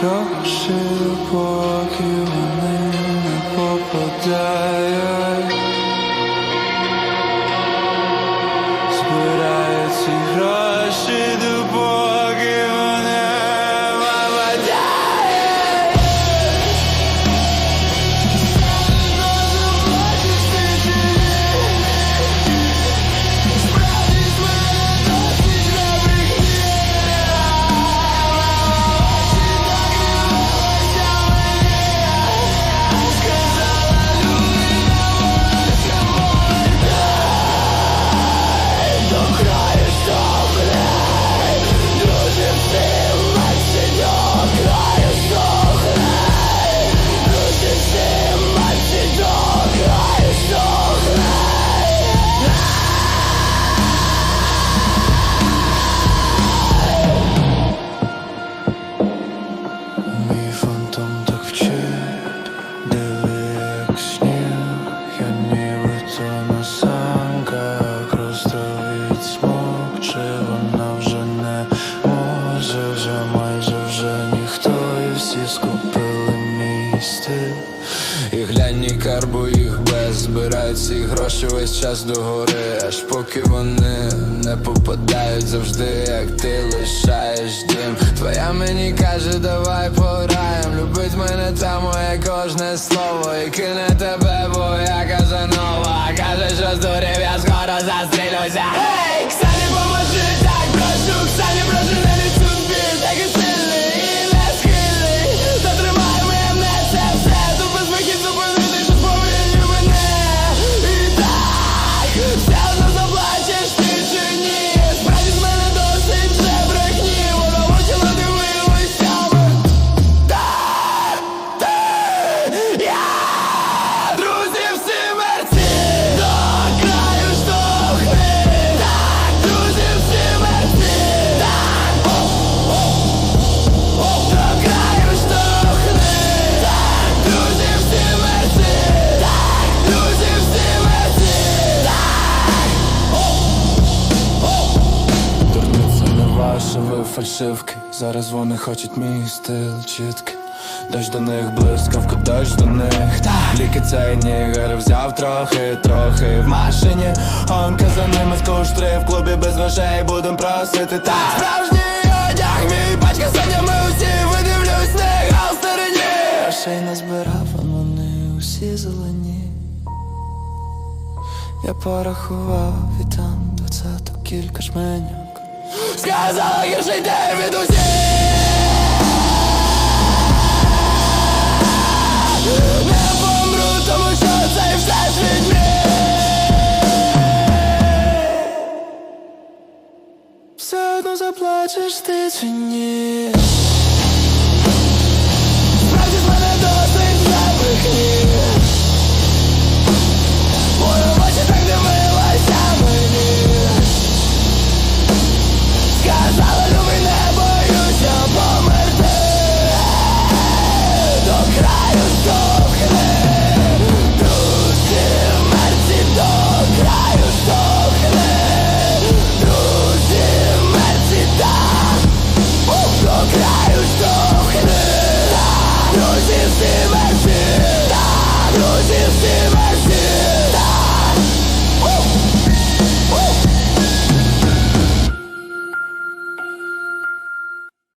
гроші, поки вони не попадають. І глянь, карбу їх без збирають ці гроші весь час догори, аж поки вони не попадають завжди, як ти лишаєш дім. Твоя мені каже, давай пограєм. Любить мене та моє кожне слово. І кине тебе, бо я казанова. Каже, що здурів, я скоро застрілюся. Фальшивки. Зараз вони хочуть мій стил чіткий. Дощ до них блискавка, дощ до них. Ліки цей нігер взяв трохи, трохи в машині. Гонка за ними скуштри в клубі без грошей будем просити. Так. Справжній одяг, мій пачка санями усі видивлюсь не галстерині Грошей назбирав, а вони усі зелені. Я порахував і там двадцяток кілька жменьок Сказала гірший день від усіх. Не помру, тому що цей всесвіт мій. Все одно заплачеш ти чи ні Zero.